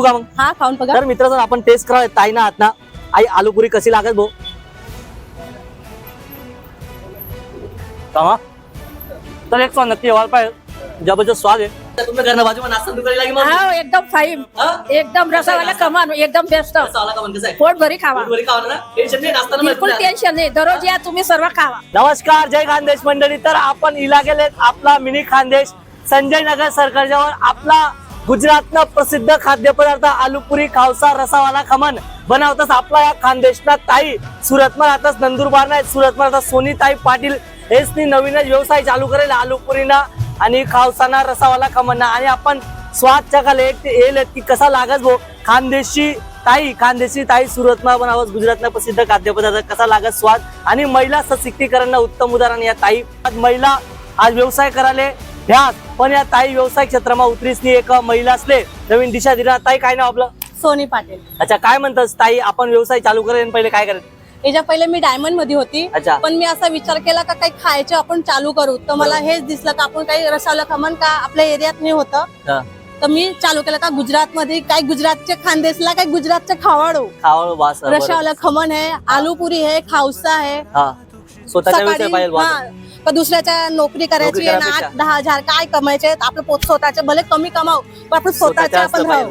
का मग. हा खाऊन बघा. तर मित्र जर आपण टेस्ट करा ताई ना आत ना आई आलू पुरी कशी लागत भाऊ कामा तर एक स्वाद नक्की व्हायला पाहिजे. जबरदस्त स्वाद आहे. तुमच्या घरनं बाजू नाश्ता दुकानी लागी मग? हा एकदम फाईन हा? एकदम रसावाला कमान एकदम बेस्ट कसा आला का मग कसं आहे? पोट भरी खावा. पोटभरी खावं ना? टेन्शन नाही नाश्ता बिलकुल टेन्शन नाही. दररोज या तुम्ही सर्व खावा. नमस्कार जय खानदेश मंडळी. तर आपण इला गेले आपला मिनी खानदेश संजय नगर सरकारच्यावर आपला गुजरातनं प्रसिद्ध खाद्यपदार्थ आलूपुरी खावसा रसावाला खमन बनवताच आपला या खानदेशना ताई. सुरतमा राहतात नंदुरबार नाही सुरतमा आता सोनी ताई पाटील हेच नी नवीनच व्यवसाय चालू करेल. आलूपुरीना आणि खावसाना रसावाला खमन आणि आपण स्वाद चकाले येईल की कसा लागत भो? खानदेशी ताई खानदेशी ताई सुरतमा बनावत गुजरातना प्रसिद्ध खाद्यपदार्थ कसा लागत स्वाद? आणि महिला सशक्तीकरण उत्तम उदाहरण या ताई. महिला आज व्यवसाय कराले ह्या पण या ताई व्यवसाय क्षेत्रामा उतरीसनी एक महिला असले नवीन दिशा दिला ताई काय नाव आपलं? सोनी पाटील. अच्छा काय म्हणतात ताई? आपण व्यवसाय चालू करेन पहिले काय करेल? याच्या पहिले मी डायमंडमध्ये होती. अच्छा. पण मी असा विचार केला का काही खायचे आपण चालू करू. तर मला हेच दिसलं का आपण काही रसावला खमन का आपल्या एरियात नाही होतं. हा. तर मी चालू केलं का गुजरात मध्ये काय गुजरातचे खानदेशला काय गुजरातचे खावाडो. खावळ वास. रशावाला खमन आहे आलू पुरी आहे खावसा आहे. हा. स्वतःच्या व्यवसाय सकाळी पाहिजे हा, का दुसऱ्याच्या नोकरी करायची आहे ना करायपेक्षा. आठ दहा हजार काय कमायचे आपलं पोत स्वतःचे भले कमी कमाव पण आपण स्वतःच्या आपण राहू.